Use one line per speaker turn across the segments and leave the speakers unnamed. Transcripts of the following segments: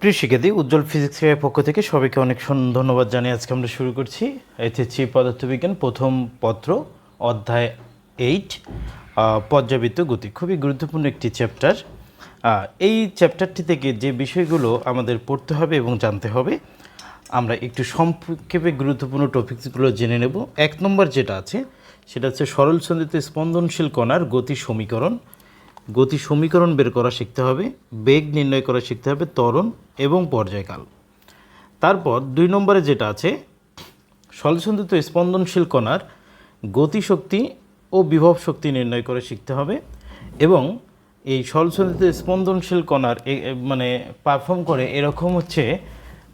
প্রিয় শিক্ষার্থী, উজ্জ্বল ফিজিক্স এর পক্ষ থেকে সবাইকে অনেক ধন্যবাদ জানিয়ে আজকে আমরা শুরু করছি। এটি পদার্থবিজ্ঞান প্রথম পত্র, অধ্যায় এইট পর্যাবৃত্ত গতি। খুবই গুরুত্বপূর্ণ একটি চ্যাপ্টার এই চ্যাপ্টারটি থেকে যে বিষয়গুলো আমাদের পড়তে হবে এবং জানতে হবে, আমরা একটু সংক্ষেপে গুরুত্বপূর্ণ টপিকসগুলো জেনে নেব। এক নম্বর যেটা আছে, সেটা হচ্ছে সরল সন্ধিতে স্পন্দনশীল কণার গতি সমীকরণ। গতি সমীকরণ বের করা শিখতে হবে বেগ নির্ণয় করা শিখতে হবে ত্বরণ এবং পর্যায়কাল। তারপর দুই নম্বরে যেটা আছে সলসন্ধিত স্পন্দনশীল কণার গতিশক্তি ও বিভব শক্তি নির্ণয় করে শিখতে হবে এবং এই সলসন্ধিত স্পন্দনশীল কণার মানে পারফর্ম করে এরকম হচ্ছে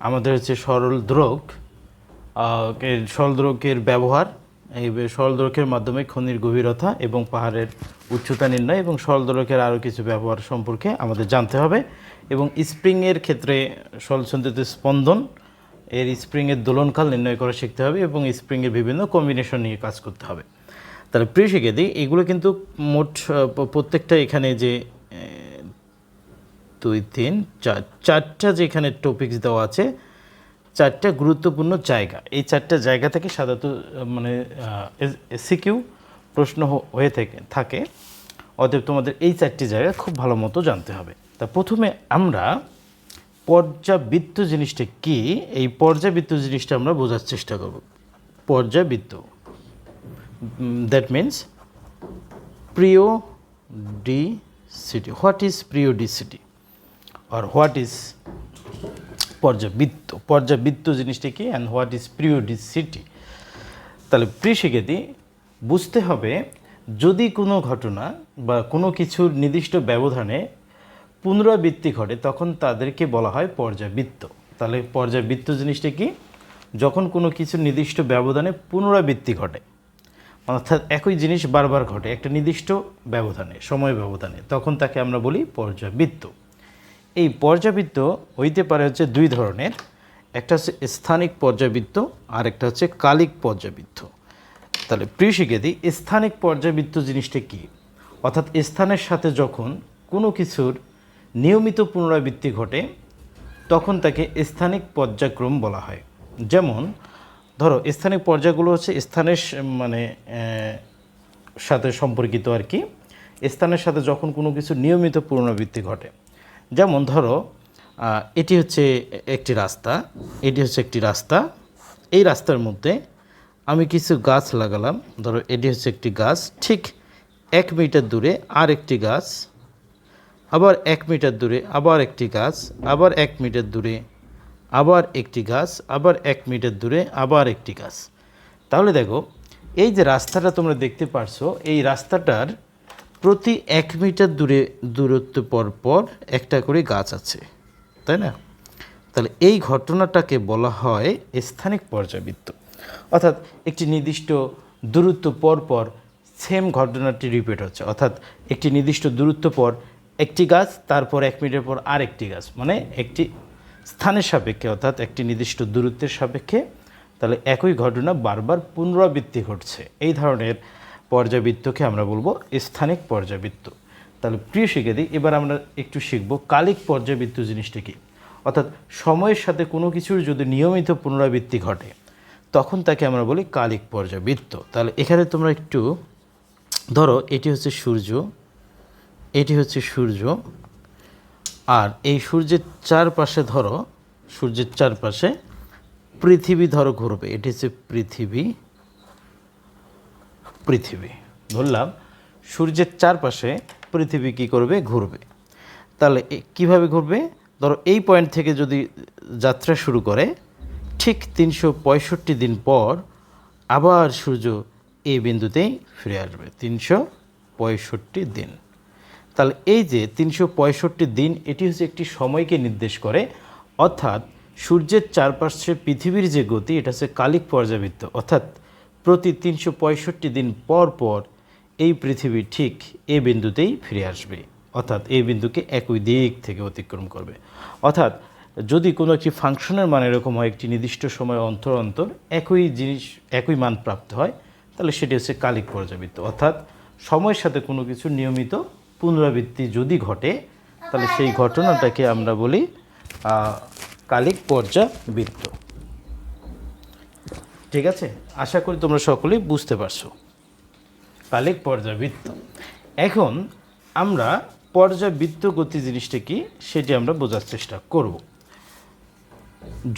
আমাদের হচ্ছে সরল দ্রোগ আহ, এর সরলদ্রকের ব্যবহার এই সরলদ্রকের মাধ্যমে খনির গভীরতা এবং পাহাড়ের উচ্চতা নির্ণয় এবং সরলদ্রকের আরও কিছু ব্যবহার সম্পর্কে আমাদের জানতে হবে। এবং স্প্রিংয়ের ক্ষেত্রে সরলসন্ধিত স্পন্দন, এর স্প্রিংয়ের দোলনকাল নির্ণয় করা শিখতে হবে এবং স্প্রিংয়ের বিভিন্ন কম্বিনেশন নিয়ে কাজ করতে হবে। তাহলে প্রিয় এগুলো কিন্তু মোট প্রত্যেকটা এখানে যে দুই, তিন, চার, চারটা যেখানে টপিকস দেওয়া আছে চারটা গুরুত্বপূর্ণ জায়গা। এই চারটা জায়গা থেকে সাধারণত মানে সিকিউ প্রশ্ন হয়ে থেকে, থাকে। অতএব তোমাদের এই চারটি জায়গা খুব ভালো মতো জানতে হবে। তা প্রথমে আমরা পর্যাবৃত্ত জিনিসটা কি? এই পর্যাবৃত্ত জিনিসটা আমরা বোঝার চেষ্টা করব। পর্যাবৃত্ত that means periodicity what is periodicity R what is পর্যাবৃত্ত? পর্যাবৃত্ত জিনিসটা কি অ্যান্ড হোয়াট ইজ প্রিওডিসিটি তাহলে প্রিয় শিক্ষার্থী বুঝতে হবে যদি কোনো ঘটনা বা কোনো কিছুর নির্দিষ্ট ব্যবধানে পুনরাবৃত্তি ঘটে, তখন তাদেরকে বলা হয় পর্যাবৃত্ত। তাহলে পর্যাবৃত্ত জিনিসটা কি? যখন কোনো কিছু নির্দিষ্ট ব্যবধানে পুনরাবৃত্তি ঘটে, অর্থাৎ একই জিনিস বারবার ঘটে একটা নির্দিষ্ট ব্যবধানে, সময় ব্যবধানে, তখন তাকে আমরা বলি পর্যাবৃত্ত। এই পর্যাবৃত্ত হইতে পারে হচ্ছে দুই ধরনের। একটা হচ্ছে স্থানিক পর্যাবৃত্ত আর একটা হচ্ছে কালিক পর্যাবৃত্ত তাহলে প্রিয় শিক্ষার্থী স্থানিক পর্যাবৃত্ত জিনিসটা কী? অর্থাৎ স্থানের সাথে যখন কোনো কিছুর নিয়মিত পুনরাবৃত্তি ঘটে, তখন তাকে স্থানিক পর্যায়ক্রম বলা হয়। যেমন, ধরো, স্থানিক পর্যায়গুলো হচ্ছে স্থানের মানে সাথে সম্পর্কিত আর কি। স্থানের সাথে যখন কোনো কিছু নিয়মিত পুনরাবৃত্তি ঘটে। যেমন, ধরো এটি হচ্ছে একটি রাস্তা, এটি হচ্ছে একটি রাস্তা। এই রাস্তার মধ্যে আমি কিছু গাছ লাগালাম। ধরো, এটি হচ্ছে একটি গাছ, ঠিক এক মিটার দূরে আর একটি গাছ, আবার এক মিটার দূরে আবার একটি গাছ, আবার এক মিটার দূরে আবার একটি গাছ, আবার এক মিটার দূরে আবার একটি গাছ। তাহলে দেখো, এই যে রাস্তাটা তোমরা দেখতে পারছ, এই রাস্তাটার প্রতি এক মিটার দূরে দূরত্ব পর পর একটা করে গাছ আছে। তাই না? তাহলে এই ঘটনাটাকে বলা হয় স্থানিক পর্যাবৃত্ত অর্থাৎ একটি নির্দিষ্ট দূরত্ব পর পর সেম ঘটনাটি রিপিট হচ্ছে। অর্থাৎ একটি নির্দিষ্ট দূরত্ব পর একটি গাছ, তারপর এক মিনিটের পর আর একটি গাছ মানে একটি স্থানের সাপেক্ষে, অর্থাৎ একটি নির্দিষ্ট দূরত্বের সাপেক্ষে তাহলে একই ঘটনা বারবার পুনরাবৃত্তি ঘটছে। এই ধরনের পর্যাবৃত্তকে আমরা বলব স্থানিক পর্যাবৃত্ত তাহলে প্রিয় শিক্ষার্থী, এবার আমরা একটু শিখব কালিক পর্যাবৃত্ত জিনিসটা কি? অর্থাৎ সময়ের সাথে কোনো কিছুর যদি নিয়মিত পুনরাবৃত্তি ঘটে, তখন তাকে আমরা বলি কালিক পর্যাবৃত্ত তাহলে এখানে তোমরা একটু ধরো, এটি হচ্ছে সূর্য, এটি হচ্ছে সূর্য, আর এই সূর্যের চারপাশে ধরো, সূর্যের চারপাশে পৃথিবী ধরো ঘুরবে, এটি হচ্ছে পৃথিবী পৃথিবী। ধরলাম, সূর্যের চারপাশে পৃথিবী কী করবে? ঘুরবে। তাহলে কীভাবে ঘুরবে? ধরো এই পয়েন্ট থেকে যদি যাত্রা শুরু করে, ঠিক তিনশো পঁয়ষট্টি দিন পর আবার সূর্য এই বিন্দুতেই ফিরে আসবে, তিনশো পঁয়ষট্টি দিন। তাহলে এই যে তিনশো পঁয়ষট্টি দিন, এটি হচ্ছে একটি সময়কে নির্দেশ করে। অর্থাৎ সূর্যের চারপাশে পৃথিবীর যে গতি, এটা হচ্ছে কালিক পর্যাবৃত্ত। অর্থাৎ প্রতি তিনশো পঁয়ষট্টি দিন পর পর এই পৃথিবী ঠিক এই বিন্দুতেই ফিরে আসবে। অর্থাৎ এই বিন্দুকে একই দিক থেকে অতিক্রম করবে। অর্থাৎ যদি কোনো একটি ফাংশনের মান এরকম হয় একটি নির্দিষ্ট সময় অন্তর অন্তর একই জিনিস একই মান প্রাপ্ত হয় তাহলে সেটি হচ্ছে কালিক পর্যাবৃত্ত। অর্থাৎ সময়ের সাথে কোনো কিছু নিয়মিত পুনরাবৃত্তি যদি ঘটে তাহলে সেই ঘটনাটাকে আমরা বলি কালিক পর্যাবৃত্ত। ঠিক আছে? আশা করি তোমরা সকলেই বুঝতে পারছ। কালিক পর্যাবৃত্ত এখন আমরা পর্যাবৃত্ত গতি জিনিসটা কি সেটি আমরা বোঝার চেষ্টা করব।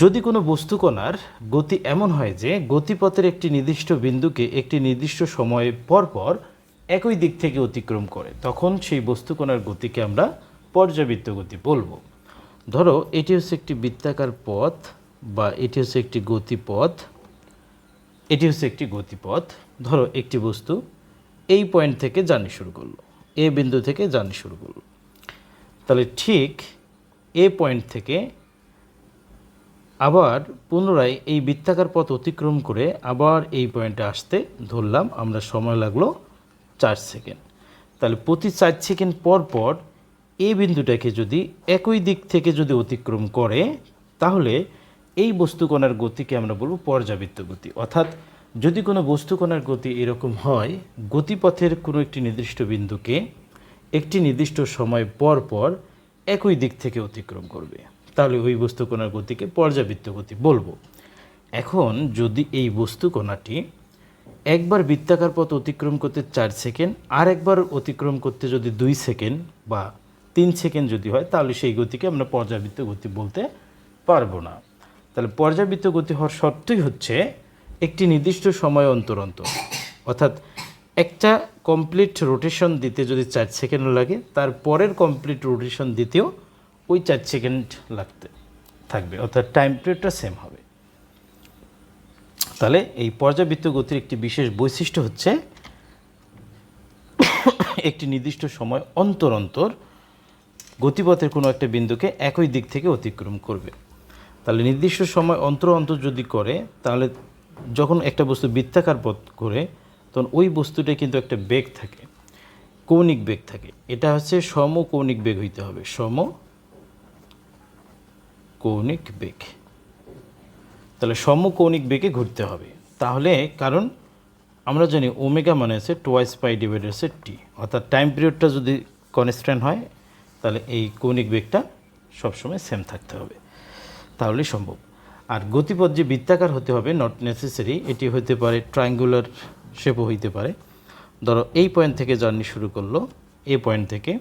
যদি কোনো বস্তুকণার গতি এমন হয় যে গতিপথের একটি নির্দিষ্ট বিন্দুকে একটি নির্দিষ্ট সময়ে পর পর একই দিক থেকে অতিক্রম করে, তখন সেই বস্তুকণার গতিকে আমরা পর্যাবৃত্ত গতি বলব। ধরো, এটি হচ্ছে একটি বৃত্তাকার পথ বা এটি হচ্ছে একটি গতিপথ, এটি হচ্ছে একটি গতিপথ। ধরো, একটি বস্তু এই পয়েন্ট থেকে জার্নি শুরু করল, এ বিন্দু থেকে জার্নি শুরু করল। তাহলে ঠিক এ পয়েন্ট থেকে আবার পুনরায় এই বৃত্তাকার পথ অতিক্রম করে আবার এই পয়েন্টে আসতে ধরলাম, আমরা সময় লাগল চার সেকেন্ড তাহলে প্রতি চার সেকেন্ড পর পর এই বিন্দুটাকে যদি একই দিক থেকে যদি অতিক্রম করে, তাহলে এই বস্তুকণার গতিকে আমরা বলব পর্যাবৃত্ত গতি। অর্থাৎ যদি কোনো বস্তুকণার গতি এরকম হয়, গতিপথের কোনো একটি নির্দিষ্ট বিন্দুকে একটি নির্দিষ্ট সময় পর পর একই দিক থেকে অতিক্রম করবে। তাহলে ওই বস্তুকণার গতিকে পর্যাবৃত্ত গতি বলব। এখন যদি এই বস্তুকণাটি একবার বৃত্তাকার পথ অতিক্রম করতে চার সেকেন্ড, আর একবার অতিক্রম করতে যদি দুই সেকেন্ড বা তিন সেকেন্ড যদি হয়, তাহলে সেই গতিকে আমরা পর্যাবৃত্ত গতি বলতে পারব না। তাহলে পর্যাবৃত্ত গতি হওয়ার শর্তই হচ্ছে একটি নির্দিষ্ট সময় অন্তর অন্তর অর্থাৎ একটা কমপ্লিট রোটেশন দিতে যদি চার সেকেন্ড লাগে, তার পরের কমপ্লিট রোটেশন দিতেও ওই চার সেকেন্ড লাগতে থাকবে। অর্থাৎ টাইম পিরিয়ডটা সেম হবে। তাহলে এই পর্যাবৃত্ত গতির একটি বিশেষ বৈশিষ্ট্য হচ্ছে একটি নির্দিষ্ট সময় অন্তর অন্তর গতিপথের কোনো একটা বিন্দুকে একই দিক থেকে অতিক্রম করবে। তাহলে নির্দিষ্ট সময় অন্তর অন্তর যদি করে, তাহলে যখন একটা বস্তু বৃত্তাকার পথ করে, তখন ওই বস্তুটা কিন্তু একটা বেগ থাকে, কৌণিক বেগ থাকে। এটা হচ্ছে সমকৌণিক বেগ হইতে হবে সম কৌণিক বেগ। তাহলে সমকৌণিক বেগে ঘুরতে হবে। তাহলে কারণ আমরা জানি ওমেগা মানে আছে টোয়াইস পাই ডিভাইডেড হচ্ছে টি অর্থাৎ টাইম পিরিয়ডটা যদি কনস্ট্যান্ট হয়, তাহলে এই কৌণিক বেগটা সবসময় সেম থাকতে হবে। তাহলেই সম্ভব। আর গতিপথ যে বৃত্তাকার হতে হবে নট নেসেসারি এটি হতে পারে ট্রায়াঙ্গুলার শেপও হইতে পারে। ধরো, এই পয়েন্ট থেকে জার্নি শুরু করল এই পয়েন্ট থেকে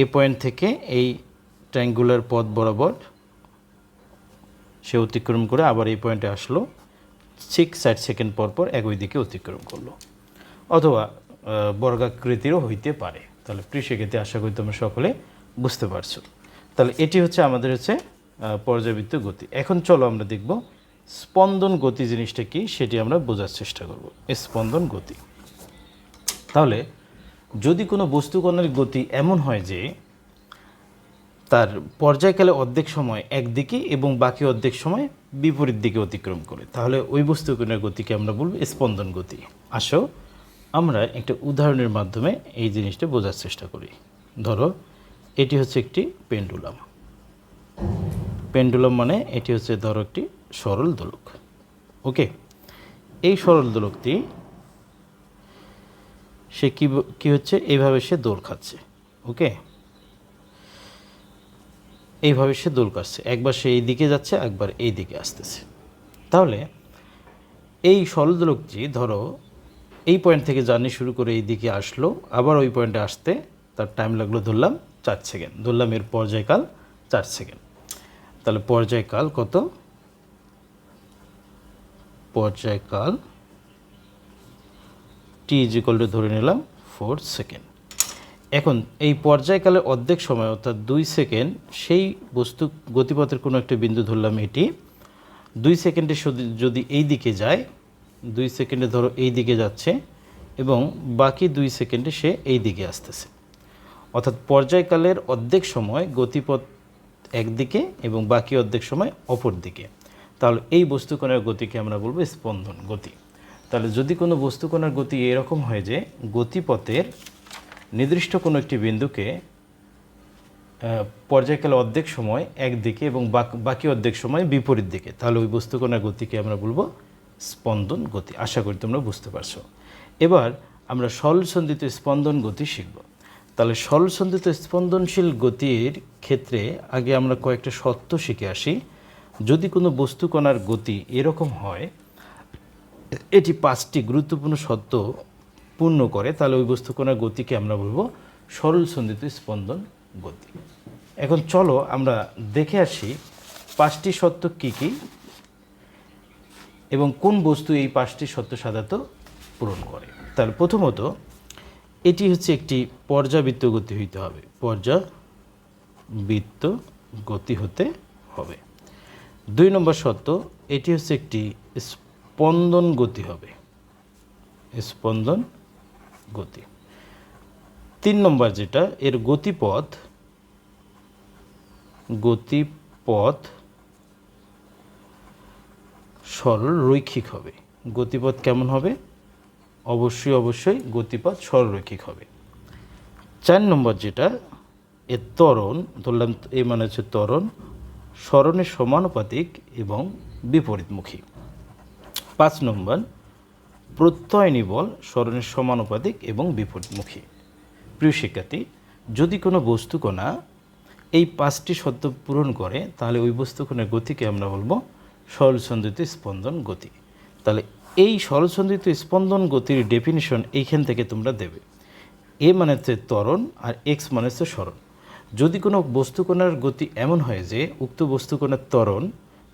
এই পয়েন্ট থেকে এই ট্রায়াঙ্গুলার পথ বরাবর সে অতিক্রম করে আবার এই পয়েন্টে আসলো, ঠিক ষাট সেকেন্ড পর পর একই দিকে অতিক্রম করল। অথবা বর্গাকৃতিরও হইতে পারে। তাহলে কৃষিক্ষেত্রে আশা করি তোমরা সকলে বুঝতে পারছ। তাহলে এটি হচ্ছে আমাদের হচ্ছে পর্যাবৃত্ত গতি। এখন চলো আমরা দেখব স্পন্দন গতি জিনিসটা কি, সেটি আমরা বোঝার চেষ্টা করব। স্পন্দন গতি। তাহলে, যদি কোনো বস্তুকণার গতি এমন হয় যে তার পর্যায়কালে অর্ধেক সময় একদিকে এবং বাকি অর্ধেক সময় বিপরীত দিকে অতিক্রম করে, তাহলে ওই বস্তুকণার গতিকে আমরা বলব স্পন্দন গতি। আসো, আমরা একটা উদাহরণের মাধ্যমে এই জিনিসটা বোঝার চেষ্টা করি। ধরো, এটি হচ্ছে একটি পেন্ডুলাম। পেন্ডুলাম মানে এটি হচ্ছে, ধরো একটি সরল দোলক। ওকে? এই সরল দোলকটি সে কী কী হচ্ছে? এইভাবে সে দোল খাচ্ছে। ওকে? এইভাবে সে দোল কাটছে একবার সে এই দিকে যাচ্ছে, একবার এই দিকে আসতেছে। তাহলে এই সরলদোলকটি ধরো, এই পয়েন্ট থেকে জার্নি শুরু করে এই দিকে আসলো, আবার ওই পয়েন্টে আসতে তার টাইম লাগল, ধরলাম চার সেকেন্ড ধরলাম এর পর্যায়কাল চার সেকেন্ড তাহলে পর্যায়কাল কত? পর্যায়কাল টি ইজিকল টু ধরে নিলাম ফোর সেকেন্ড এখন এই পর্যায়কালের অর্ধেক সময়, অর্থাৎ দুই সেকেন্ড সেই বস্তু গতিপথের কোনো একটা বিন্দু ধরলাম এটি। দুই সেকেন্ডে যদি এই দিকে যায়, দুই সেকেন্ডে ধরো এই দিকে যাচ্ছে, এবং বাকি দুই সেকেন্ডে সে এই দিকে আসতেছে। অর্থাৎ পর্যায়কালের অর্ধেক সময় গতিপথ একদিকে এবং বাকি অর্ধেক সময় অপর দিকে। তাহলে এই বস্তুকণার গতিকে আমরা বলব স্পন্দন গতি। তাহলে যদি কোনো বস্তুকণার গতি এরকম হয় যে গতিপথের নির্দিষ্ট কোনো একটি বিন্দুকে পর্যায়কালে অর্ধেক সময় একদিকে এবং বাক- বাকি অর্ধেক সময় বিপরীত দিকে। তাহলে ওই বস্তুকণার গতিকে আমরা বলব স্পন্দন গতি। আশা করি তোমরা বুঝতে পারছ। এবার আমরা সরল সন্ধিত স্পন্দন গতি শিখব। তাহলে সরলসন্ধিত স্পন্দনশীল গতির ক্ষেত্রে আগে আমরা কয়েকটা সত্য শিখে আসি। যদি কোনো বস্তু কণার গতি এরকম হয়, এটি পাঁচটি গুরুত্বপূর্ণ সত্য পূর্ণ করে, তাহলে ওই বস্তু কণার গতিকে আমরা বলব সরল সন্ধিত স্পন্দন গতি। এখন চলো আমরা দেখে আসি পাঁচটি সত্য কী কী এবং কোন বস্তু এই পাঁচটি সত্য সাধারণত পূরণ করে। তার প্রথমত এটি হচ্ছে একটি পর্যাবৃত্ত গতি হইতে হবে। পর্যাবৃত্ত গতি হতে হবে। দুই নম্বর সত্য এটি হচ্ছে একটি স্পন্দন গতি হবে। স্পন্দন গতি। তিন নম্বর যেটা, এর গতিপথ গতিপথ সরল রৈখিক হবে। গতিপথ কেমন হবে? অবশ্যই অবশ্যই গতিপথ সরলরৈখিক হবে। চার নম্বর যেটা এর ত্বরণ, ধরলাম এই মানে হচ্ছে ত্বরণ, স্মরণের সমানুপাতিক এবং বিপরীতমুখী। পাঁচ নম্বর প্রত্যয়নী বল স্মরণের সমানুপাতিক এবং বিপরীতমুখী। প্রিয় শিক্ষার্থী, যদি কোনো বস্তুকণা এই পাঁচটি শব্দ পূরণ করে, তাহলে ওই বস্তুকণার গতিকে আমরা বলব সরলসন্ধিত স্পন্দন গতি। তাহলে এই সরলসন্ধিত স্পন্দন গতির ডেফিনিশন এইখান থেকে তোমরা দেবে। এ মানে হচ্ছে ত্বরণ আর এক্স মানে হচ্ছে স্মরণ যদি কোনো বস্তুকণার গতি এমন হয় যে উক্ত বস্তুকণার ত্বরণ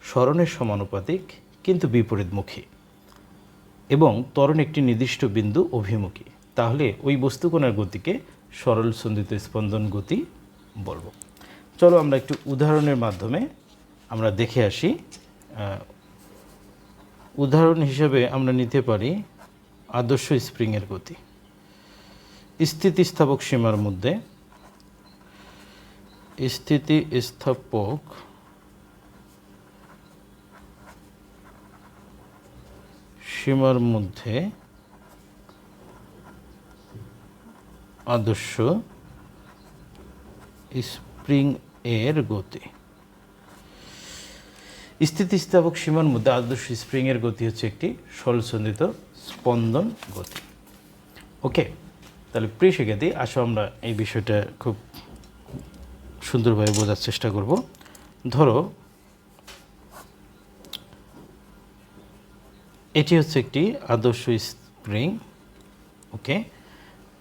স্মরণের সমানুপাতিক কিন্তু বিপরীতমুখী এবং ত্বরণ একটি নির্দিষ্ট বিন্দু অভিমুখী, তাহলে ওই বস্তুকণার গতিকে সরল সন্ধিত স্পন্দন গতি বলব। চলো আমরা একটু উদাহরণের মাধ্যমে আমরা দেখে আসি উদাহরণ হিসেবে আমরা নিতে পারি আদর্শ স্প্রিংয়ের গতি। স্থিতিস্থাপক সীমার মধ্যে স্থিতিস্থাপক সীমার মধ্যে আদর্শ স্প্রিং এর গতি। স্থিতিস্থাপক সীমার মধ্যে আদর্শ স্প্রিং এর গতি হচ্ছে একটি সরলসন্ধিত স্পন্দন গতি। ওকে, তাহলে প্রিয় শিক্ষার্থী, আসো আমরা এই বিষয়টা খুব সুন্দরভাবে বোঝার চেষ্টা করব। ধরো, এটি হচ্ছে একটি আদর্শ স্প্রিং, ওকে?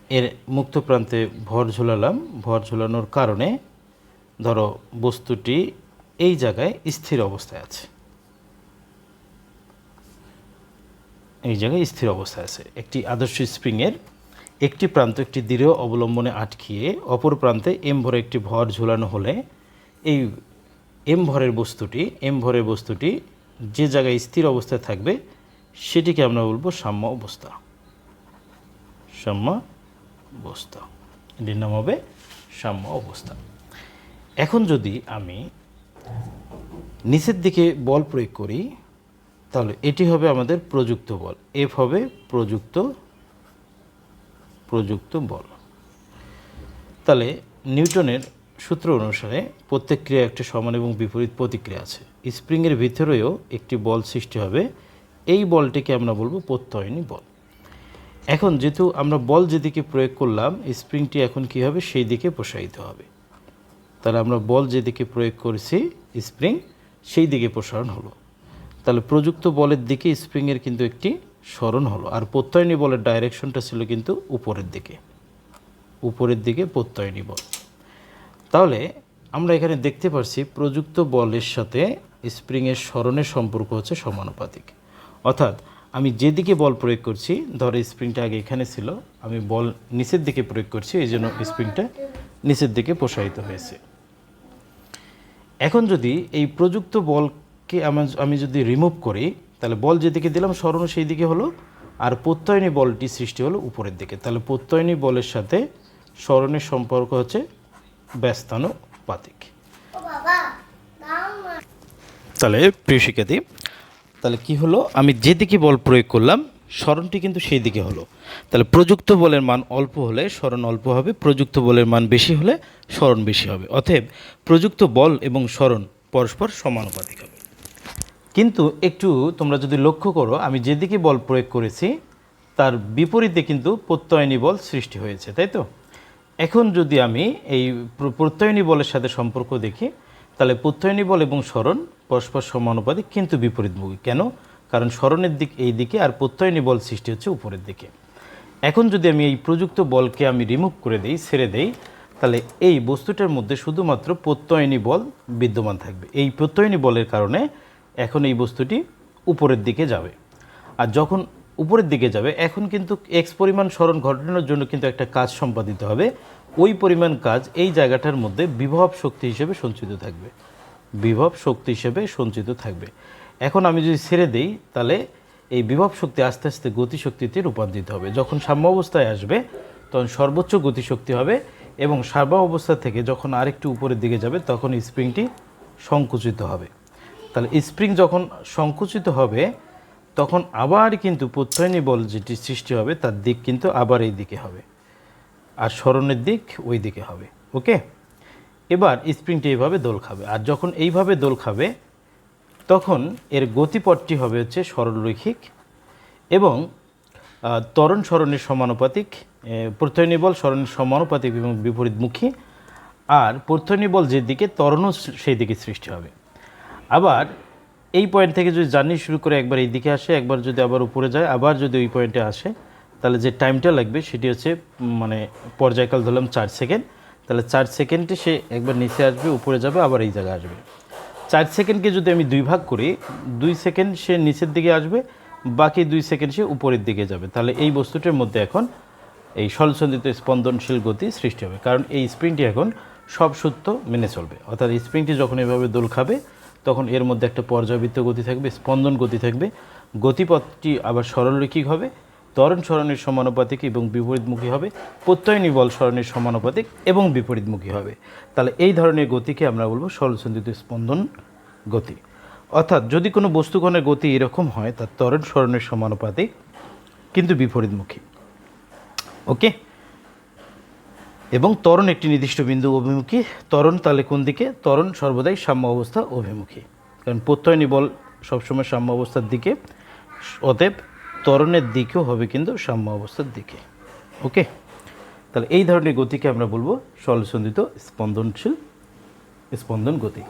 এর মুক্ত প্রান্তে ভর ঝোলালাম। ভর ঝোলানোর কারণে, ধরো, বস্তুটি এই জায়গায় স্থির অবস্থায় আছে। এই জায়গায় স্থির অবস্থায় আছে। একটি আদর্শ স্প্রিংয়ের একটি প্রান্ত একটি দৃঢ় অবলম্বনে আটকিয়ে অপর প্রান্তে এম ভরে একটি ভর ঝোলানো হলে এই এম ভরের বস্তুটি এম ভরের বস্তুটি যে জায়গায় স্থির অবস্থায় থাকবে, সেটিকে আমরা বলব সাম্য অবস্থা। সাম্য অবস্থা। এটির নাম হবে সাম্য অবস্থা। এখন যদি আমি নিচের দিকে বল প্রয়োগ করি, তাহলে এটি হবে আমাদের প্রযুক্ত বল। এফ হবে প্রযুক্ত প্রযুক্ত বল। তাহলে নিউটনের সূত্র অনুসারে প্রত্যেক ক্রিয়া একটি সমান এবং বিপরীত প্রতিক্রিয়া আছে। স্প্রিংয়ের ভিতরেও একটি বল সৃষ্টি হবে, এই বলটিকে আমরা বলব প্রত্যয়নী বল। এখন যেহেতু আমরা বল যেদিকে প্রয়োগ করলাম, স্প্রিংটি এখন কী হবে? সেই দিকে প্রসারিত হবে। তাহলে আমরা বল যেদিকে প্রয়োগ করেছি স্প্রিং সেই দিকে প্রসারণ হলো। তাহলে প্রযুক্ত বলের দিকে স্প্রিংয়ের কিন্তু একটি স্মরণ হলো। আর প্রত্যয়নী বলের ডাইরেকশনটা ছিল কিন্তু উপরের দিকে। উপরের দিকে প্রত্যয়নী বল। তাহলে আমরা এখানে দেখতে পাচ্ছি প্রযুক্ত বলের সাথে স্প্রিংয়ের স্মরণের সম্পর্ক হচ্ছে সমানুপাতিক। অর্থাৎ আমি যেদিকে বল প্রয়োগ করছি, ধরো স্প্রিংটা আগে এখানে ছিল, আমি বল নিচের দিকে প্রয়োগ করছি, এই জন্য স্প্রিংটা নিচের দিকে প্রসারিত হয়েছে। এখন যদি এই প্রযুক্ত বলকে আমি যদি রিমুভ করি, তাহলে বল যেদিকে দিলাম স্মরণ সেই দিকে হলো, আর প্রত্যয়নী বলটি সৃষ্টি হলো উপরের দিকে। তাহলে প্রত্যয়নী বলের সাথে স্মরণের সম্পর্ক হচ্ছে ব্যস্তানুপাতিক। তাহলে প্রিয় শিক্ষার্থী, তাহলে কি হলো? আমি যেদিকে বল প্রয়োগ করলাম স্মরণটি কিন্তু সেই দিকে হলো। তাহলে প্রযুক্ত বলের মান অল্প হলে স্মরণ অল্প হবে, প্রযুক্ত বলের মান বেশি হলে স্মরণ বেশি হবে। অতএব প্রযুক্ত বল এবং স্মরণ পরস্পর সমানুপাতিক হবে। কিন্তু একটু তোমরা যদি লক্ষ্য করো, আমি যেদিকে বল প্রয়োগ করেছি, তার বিপরীতে কিন্তু প্রত্যয়নী বল সৃষ্টি হয়েছে, তাই তো? এখন যদি আমি এই প্রত্যয়নী বলের সাথে সম্পর্ক দেখি, তাহলে প্রত্যয়নী বল এবং স্মরণ পরস্পর সমানুপাতিক, কিন্তু বিপরীতমুখী। কেন? কারণ স্মরণের দিক এই দিকে আর প্রত্যয়নী বল সৃষ্টি হচ্ছে উপরের দিকে। এখন যদি আমি এই প্রযুক্ত বলকে আমি রিমুভ করে দেই, ছেড়ে দেই, তাহলে এই বস্তুটার মধ্যে শুধুমাত্র প্রত্যয়নী বল বিদ্যমান থাকবে। এই প্রত্যয়নী বলের কারণে এখন এই বস্তুটি উপরের দিকে যাবে। আর যখন উপরের দিকে যাবে, এখন কিন্তু এক্স পরিমাণ স্মরণ ঘটানোর জন্য কিন্তু একটা কাজ সম্পাদিত হবে। ওই পরিমাণ কাজ এই জায়গাটার মধ্যে বিভব শক্তি হিসেবে সঞ্চিত থাকবে। বিভব শক্তি হিসেবে সঞ্চিত থাকবে। এখন আমি যদি ছেড়ে দিই, তাহলে এই বিভব শক্তি আস্তে আস্তে গতিশক্তিতে রূপান্তরিত হবে। যখন সাম্য অবস্থায় আসবে, তখন সর্বোচ্চ গতিশক্তি হবে এবং সাম্য অবস্থা থেকে যখন আরেকটু উপরের দিকে যাবে, তখন স্প্রিংটি সংকুচিত হবে। তাহলে স্প্রিং যখন সংকুচিত হবে, তখন আবার কিন্তু প্রত্যয়নী বল যেটি সৃষ্টি হবে, তার দিক কিন্তু আবার এই দিকে হবে। আর স্মরণের দিক ওই দিকে হবে। ওকে? এবার স্প্রিংটি এইভাবে দোল খাবে। আর যখন এইভাবে দোল খাবে তখন এর গতিপথটি হবে হচ্ছে সরলরৈখিক এবং তরণ স্মরণের সমানুপাতিক এ, প্রত্যয়নী বল স্মরণের সমানুপাতিক এবং বিপরীতমুখী আর প্রত্যয়নী বল যে দিকে ত্বরণও সেই দিকে সৃষ্টি হবে। আবার এই পয়েন্ট থেকে যদি জার্নি শুরু করে একবার এই দিকে আসে একবার যদি আবার উপরে যায় আবার যদি ওই পয়েন্টে আসে তাহলে যে টাইমটা লাগবে সেটি হচ্ছে মানে পর্যায়কাল ধরলাম চার সেকেন্ড তাহলে চার সেকেন্ডে সে একবার নিচে আসবে উপরে যাবে আবার এই জায়গায় আসবে। চার সেকেন্ডকে যদি আমি দুই ভাগ করি, দুই সেকেন্ড সে নিচের দিকে আসবে, বাকি দুই সেকেন্ড সে উপরের দিকে যাবে। তাহলে এই বস্তুটির মধ্যে এখন এই সলসন্দিত স্পন্দনশীল গতি সৃষ্টি হবে। কারণ এই স্প্রিংটি এখন সব সূত্র মেনে চলবে। অর্থাৎ স্প্রিংটি যখন এভাবে দোল খাবে, তখন এর মধ্যে একটা পর্যাবৃত্ত গতি থাকবে, স্পন্দন গতি থাকবে। গতিপথটি আবার সরলরৈখিক হবে। ত্বরণ স্মরণের সমানুপাতিক এবং বিপরীতমুখী হবে। প্রত্যয়নী বল স্মরণের সমানুপাতিক এবং বিপরীতমুখী হবে। তাহলে এই ধরনের গতিকে আমরা বলব সরলসন্দিত স্পন্দন গতি। অর্থাৎ যদি কোনো বস্তুকণের গতি এরকম হয়, তার ত্বরণ স্মরণের সমানুপাতিক কিন্তু বিপরীতমুখী। ওকে? এবং ত্বরণ একটি নির্দিষ্ট বিন্দু অভিমুখী। ত্বরণ তাহলে কোন দিকে? ত্বরণ সর্বদাই সাম্য অবস্থা অভিমুখী। কারণ প্রত্যয়নী বল সবসময় সাম্য অবস্থার দিকে। অতএব ত্বরণের দিকেও হবে কিন্তু সাম্য অবস্থার দিকে। ওকে তাহলে এই ধরনের গতিকে আমরা বলব সলসন্দিত স্পন্দনশীল স্পন্দন গতি।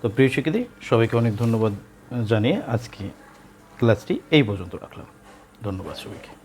তো প্রিয় শিক্ষিত সবাইকে অনেক ধন্যবাদ জানিয়ে আজকে ক্লাসটি এই পর্যন্ত রাখলাম। ধন্যবাদ সবাইকে।